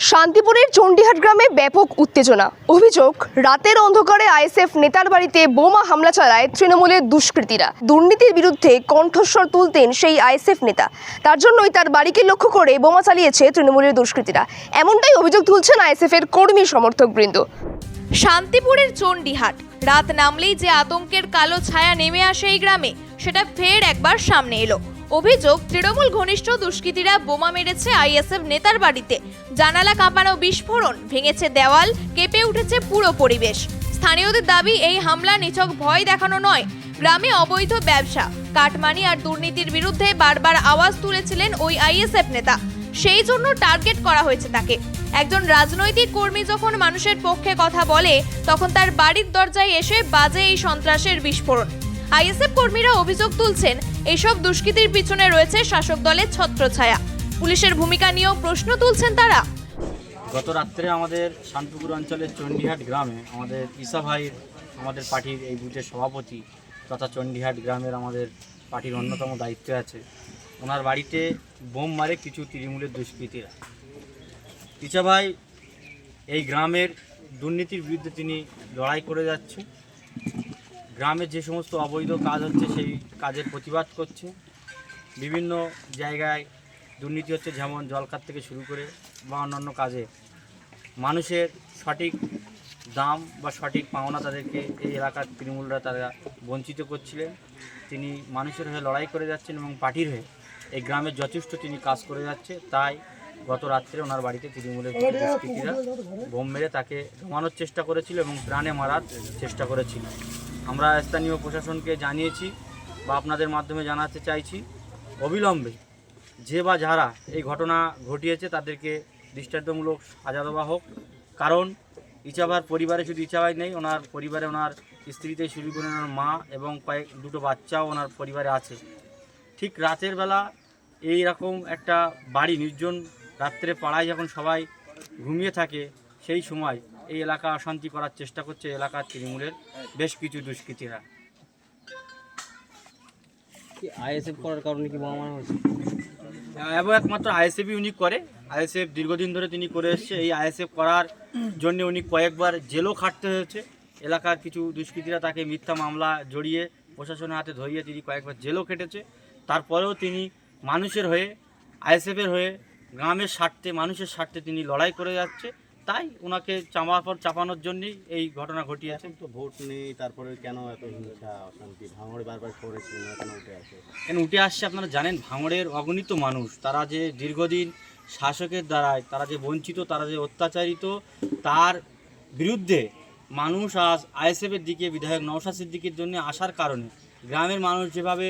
শান্তিপুরের চণ্ডীহাট গ্রামে ব্যাপক উত্তেজনা। অভিযোগ, রাতের অন্ধকারে আইএসএফ নেতার বাড়িতে বোমা হামলা চালায় তৃণমূলের দুষ্কৃতীরা। দুর্নীতির বিরুদ্ধে কণ্ঠস্বর তুলতেন সেই আইএসএফ নেতা। তার জন্যই তার বাড়িকে লক্ষ্য করে বোমা চালিয়েছে তৃণমূলের দুষ্কৃতীরা। এমনটাই অভিযোগ তুলছেন আইএসএফ এর কর্মী সমর্থক বৃন্দ শান্তিপুরের চণ্ডীহাট। রাত নামলেই যে আতঙ্কের কালো ছায়া নেমে আসে এই গ্রামে, সেটা ফের একবার সামনে এলো। অভিযোগ, তৃণমূল ঘনিষ্ঠ দুষ্কৃতীরা বোমা মেরেছে আইএসএফ নেতার বাড়িতে। জানালা কাঁপানো বিস্ফোরণ, ভেঙেছে দেওয়াল, কেঁপে উঠেছে পুরো পরিবেশ। স্থানীয়দের দাবি, এই হামলা নিছক ভয় দেখানো নয়। গ্রামে অবৈধ ব্যবসা। কাটমানি আর দুর্নীতির বিরুদ্ধে বারবার আওয়াজ তুলেছিলেন ওই আইএসএফ নেতা। সেই জন্য টার্গেট করা হয়েছে তাকে। একজন রাজনৈতিক কর্মী যখন মানুষের পক্ষে কথা বলে, তখন তার বাড়ির দরজায় এসে বাজে এই সন্ত্রাসের বিস্ফোরণ। আইএসএফ কর্মীরা অভিযোগ তুলছেন এইসব দুষ্কৃতির পিছনে রয়েছে শাসক দলের ছত্রছায়া। পুলিশের ভূমিকা নিয়েও প্রশ্ন তুলছেন তারা। গত রাত্রে আমাদের শান্তিপুর অঞ্চলের চণ্ডীহাট গ্রামে আমাদের ঈশা ভাইয়ের আমাদের পার্টির এই বুথের সভাপতি তথা চণ্ডীহাট গ্রামের আমাদের পার্টির অন্যতম দায়িত্বে আছে। ওনার বাড়িতে বোম মারে কিছু তৃণমূলের দুষ্কৃতীরা। ঈশা ভাই, এই গ্রামের দুর্নীতির বিরুদ্ধে তিনি লড়াই করে যাচ্ছে গ্রামের যে সমস্ত অবৈধ কাজ হচ্ছে সেই কাজের প্রতিবাদ করছে। বিভিন্ন জায়গায় দুর্নীতি হচ্ছে, যেমন জলকার থেকে শুরু করে বা অন্যান্য কাজে। মানুষের সঠিক দাম বা সঠিক পাওনা তাদেরকে এই এলাকার তৃণমূলরা তারা বঞ্চিত করছিলেন। তিনি মানুষের হয়ে লড়াই করে যাচ্ছেন এবং পার্টির হয়ে এই গ্রামের যথেষ্ট তিনি কাজ করে যাচ্ছে। তাই গত রাত্রে ওনার বাড়িতে তৃণমূলের দুষ্কৃতীরা বোম মেরে তাকে জমানোর চেষ্টা করেছিল এবং প্রাণে মারার চেষ্টা করেছিল। আমরা স্থানীয় প্রশাসনকে জানিয়েছি বা আপনাদের মাধ্যমে জানাতে চাইছি, অবিলম্বে যে বা যারা এই ঘটনা ঘটিয়েছে তাদেরকে দৃষ্টান্তমূলক সাজা দেওয়া হোক। কারণ ইচাবার পরিবারে শুধু ইচাবাই নেই, ওনার পরিবারে ওনার স্ত্রীতে শুরু করে ওনার মা এবং কয়েক দুটো বাচ্চাও ওনার পরিবারে আছে। ঠিক রাতের বেলা এই রকম একটা বাড়ি নির্জন রাত্রে পাড়ায় যখন সবাই ঘুমিয়ে থাকে, সেই সময় এই এলাকা অশান্তি করার চেষ্টা করছে এলাকার তৃণমূলের বেশ কিছু দুষ্কৃতীরা। কি আইএসএফ করার কারণে কি মারা হয়েছে? এবং একমাত্র আইএসএফই উনি করে। আইএসএফ দীর্ঘদিন ধরে তিনি করে এসছে। এই আইএসএফ করার জন্য উনি কয়েকবার জেলও খাটতে হয়েছে। এলাকার কিছু দুষ্কৃতীরা তাকে মিথ্যা মামলা জড়িয়ে প্রশাসনের হাতে ধরিয়ে তিনি কয়েকবার জেলও খেটেছে। তারপরেও তিনি মানুষের হয়ে আইএসএফের হয়ে, গ্রামের স্বার্থে, মানুষের স্বার্থে তিনি লড়াই করে যাচ্ছে। তাই ওনাকে চাপানোর চাপানোর জন্যই এই ঘটনা ঘটিয়েছে। তো ভোট নেই তারপরে কেন এত হিংসা অশান্তি? ভাঙড়ে বারবার করেছিল না কেন উঠে আসে? কেন উঠে আসছে আপনারা জানেন ভাঙড়ের অগণিত মানুষ তারা যে দীর্ঘদিন শাসকের দ্বারায় তারা যে বঞ্চিত তারা যে অত্যাচারিত তার বিরুদ্ধে মানুষ আজ আইএসএফের দিকে বিধায়ক নওশাদ সিদ্দিকের জন্য আসার কারণে গ্রামের মানুষ যেভাবে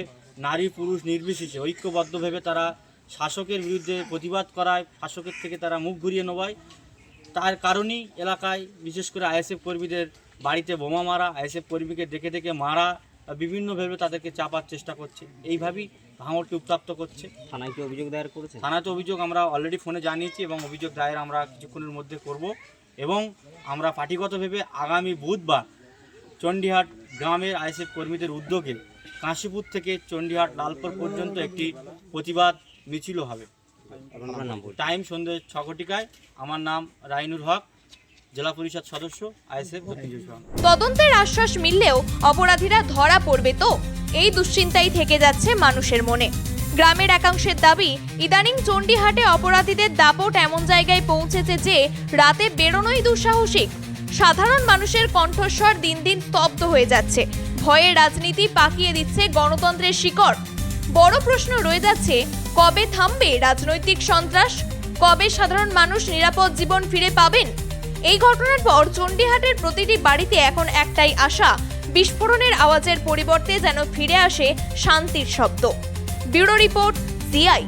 নারী পুরুষ নির্বিশেষে ঐক্যবদ্ধভাবে তারা শাসকের বিরুদ্ধে প্রতিবাদ করায় শাসকের থেকে তারা মুখ ঘুরিয়ে নেওয়ায় তার কারণেই এলাকায় বিশেষ করে আইএসএফ কর্মীদের বাড়িতে বোমা মারা আইএসএফ কর্মীকে দেখে দেখে মারা বিভিন্নভাবে তাদেরকে চাপার চেষ্টা করছে। এইভাবেই ভাঙড়কে উত্তাপ্ত করছে। থানায় কি অভিযোগ দায়ের করেছে থানাতে অভিযোগ আমরা অলরেডি ফোনে জানিয়েছি এবং অভিযোগ দায়ের আমরা কিছুক্ষণের মধ্যে করব এবং আমরা পার্টিগতভাবে আগামী বুধবার চণ্ডীহাট গ্রামের আইএসএফ কর্মীদের উদ্যোগে কাশীপুর থেকে চণ্ডীহাট লালপুর পর্যন্ত একটি প্রতিবাদ মিছিলও হবে। আপনার নাম টাইম সন্ধ্যে ছ ঘটিকায়। আমার নাম রাইনুর হক জেলা পরিষদ সদস্য আইএসএফ। তদন্তের আশ্বাস মিললেও অপরাধীরা ধরা পড়বে তো? এই দুশ্চিন্তাই থেকে যাচ্ছে মানুষের মনে। গ্রামের একাংশের দাবি ইদানিং চণ্ডীহাটে অপরাধীদের দাপট এমন জায়গায় পৌঁছেছে যে রাতে বেরোনোই দুঃসাহসিক। সাধারণ মানুষের কণ্ঠস্বর দিন দিন স্তব্ধ হয়ে যাচ্ছে। ভয়ে রাজনীতি পাকিয়ে দিচ্ছে গণতন্ত্রের শিকড়। বড় প্রশ্ন রয়ে যাচ্ছে, কবে থামবে রাজনৈতিক সন্ত্রাস? কবে সাধারণ মানুষ নিরাপদ জীবন ফিরে পাবেন? এই ঘটনার পর চণ্ডীহাটের প্রতিটি বাড়িতে এখন একটাই আশা, বিস্ফোরণের আওয়াজের পরিবর্তে যেন ফিরে আসে শান্তির শব্দ। Bureau report, CI.